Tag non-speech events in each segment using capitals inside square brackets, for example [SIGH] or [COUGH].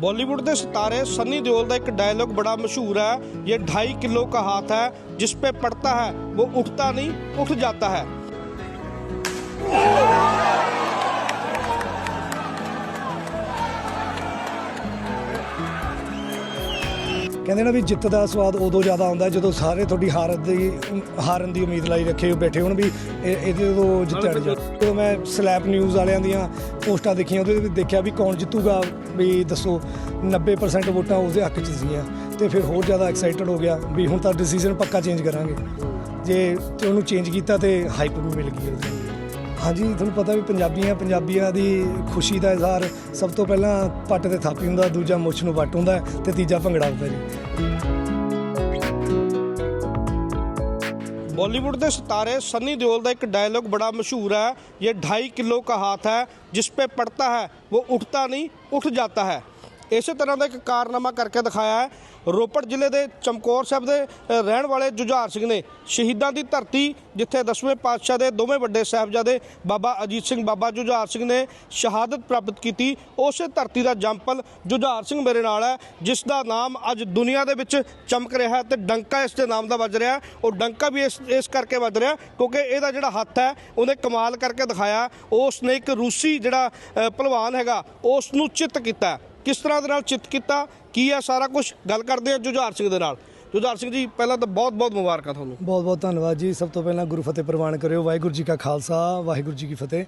बॉलीवुड के सितारे सनी देओल का एक डायलॉग बड़ा मशहूर है ये ढाई किलो का हाथ है जिस पे पड़ता है वो उठता नहीं उठ जाता है ਕਹਿੰਦੇ ਨਾ ਵੀ ਜਿੱਤ ਦਾ ਸਵਾਦ ਉਦੋਂ ਜ਼ਿਆਦਾ ਆਉਂਦਾ ਜਦੋਂ ਸਾਰੇ ਤੁਹਾਡੀ ਹਾਰ ਦੀ ਹਾਰਨ ਦੀ ਉਮੀਦ ਲਾਈ ਰੱਖੇ ਹੋ ਬੈਠੇ ਹੋਣ ਵੀ ਇਹ- ਇਹਦੇ ਤੋਂ ਜਿੱਤਿਆ ਨਹੀਂ ਜਾਣਾ ਜਦੋਂ ਮੈਂ ਸਲੈਬ ਨਿਊਜ਼ ਵਾਲਿਆਂ ਦੀਆਂ ਪੋਸਟਾਂ ਦੇਖੀਆਂ, ਉਹਦੇ ਵਿੱਚ ਦੇਖਿਆ ਵੀ ਕੌਣ ਜਿੱਤੂਗਾ, ਵੀ ਦੱਸੋ 90% ਵੋਟਾਂ ਉਸਦੇ ਹੱਕ 'ਚ ਸੀਗੀਆਂ। ਤੇ ਫਿਰ ਹੋਰ ਜ਼ਿਆਦਾ ਐਕਸਾਈਟਡ ਹੋ ਗਿਆ ਵੀ ਹੁਣ ਤਾਂ ਡਿਸੀਜਨ ਪੱਕਾ ਚੇਂਜ ਕਰਾਂਗੇ। ਜੇ ਤੇ ਉਹਨੂੰ ਚੇਂਜ ਕੀਤਾ ਤੇ ਹਾਈਪ ਵੀ ਮਿਲ ਗਈ ਉਹਦੀ। ਹਾਂਜੀ, ਤੁਹਾਨੂੰ ਪਤਾ ਵੀ ਪੰਜਾਬੀਆਂ ਪੰਜਾਬੀਆਂ ਦੀ ਖੁਸ਼ੀ ਦਾ ਇਜ਼ਹਾਰ ਸਭ ਤੋਂ ਪਹਿਲਾਂ ਪੱਟ ਤੇ ਥਾਪੀ ਹੁੰਦਾ, ਦੂਜਾ ਮੁੱਛ ਨੂੰ ਵੱਟ ਹੁੰਦਾ ਹੈ ਤੇ ਤੀਜਾ ਭੰਗੜਾ ਹੁੰਦਾ ਜੀ। बॉलीवुड के सितारे सनी देओल का एक डायलॉग बड़ा मशहूर है ये ढाई किलो का हाथ है जिस पे पड़ता है वो उठता नहीं उठ जाता है ਇਸੇ ਤਰ੍ਹਾਂ ਦਾ ਇੱਕ ਕਾਰਨਾਮਾ ਕਰਕੇ ਦਿਖਾਇਆ ਹੈ। ਰੋਪੜ ਜ਼ਿਲ੍ਹੇ ਦੇ ਚਮਕੌਰ ਸਾਹਿਬ ਦੇ ਰਹਿਣ ਵਾਲੇ ਜੁਝਾਰ ਸਿੰਘ ਨੇ ਸ਼ਹੀਦਾਂ ਦੀ ਧਰਤੀ ਜਿੱਥੇ ਦਸਵੇਂ ਪਾਤਸ਼ਾਹ ਦੇ ਦੋਵੇਂ ਵੱਡੇ ਸਾਹਿਬਜ਼ਾਦੇ ਬਾਬਾ ਅਜੀਤ ਸਿੰਘ ਬਾਬਾ ਜੁਝਾਰ ਸਿੰਘ ਨੇ ਸ਼ਹਾਦਤ ਪ੍ਰਾਪਤ ਕੀਤੀ ਉਸੇ ਧਰਤੀ ਦਾ ਜੰਪਲ ਜੁਝਾਰ ਸਿੰਘ ਮੇਰੇ ਨਾਲ ਹੈ ਜਿਸ ਦਾ ਨਾਮ ਅੱਜ ਦੁਨੀਆ ਦੇ ਵਿੱਚ ਚਮਕ ਰਿਹਾ ਹੈ ਤੇ ਡੰਕਾ ਇਸ ਦੇ ਨਾਮ ਦਾ ਵੱਜ ਰਿਹਾ ਉਹ ਡੰਕਾ ਵੀ ਇਸ ਇਸ ਕਰਕੇ ਵੱਜ ਰਿਹਾ ਕਿਉਂਕਿ ਇਹਦਾ ਜਿਹੜਾ ਹੱਥ ਹੈ ਉਹਨੇ ਕਮਾਲ ਕਰਕੇ ਦਿਖਾਇਆ ਉਸ ਨੇ ਇੱਕ ਰੂਸੀ ਜਿਹੜਾ ਅ, ਭਲਵਾਨ ਹੈਗਾ ਉਸ ਨੂੰ ਚਿੱਤ ਕੀਤਾ ਕਿਸ ਤਰ੍ਹਾਂ ਦੇ ਨਾਲ ਚਿੱਤ ਕੀਤਾ ਕੀ ਹੈ ਸਾਰਾ ਕੁਝ ਗੱਲ ਕਰਦੇ ਹਾਂ ਜੁਝਾਰ ਸਿੰਘ ਦੇ ਨਾਲ। ਜੁਝਾਰ ਸਿੰਘ ਜੀ ਪਹਿਲਾਂ ਤਾਂ ਬਹੁਤ ਬਹੁਤ ਮੁਬਾਰਕਾਂ ਤੁਹਾਨੂੰ। ਬਹੁਤ ਬਹੁਤ ਧੰਨਵਾਦ ਜੀ। ਸਭ ਤੋਂ ਪਹਿਲਾਂ ਗੁਰੂ ਫਤਿਹ ਪ੍ਰਵਾਨ ਕਰਿਓ। ਵਾਹਿਗੁਰੂ ਜੀ ਕਾ ਖਾਲਸਾ ਵਾਹਿਗੁਰੂ ਜੀ ਕੀ ਫਤਿਹ।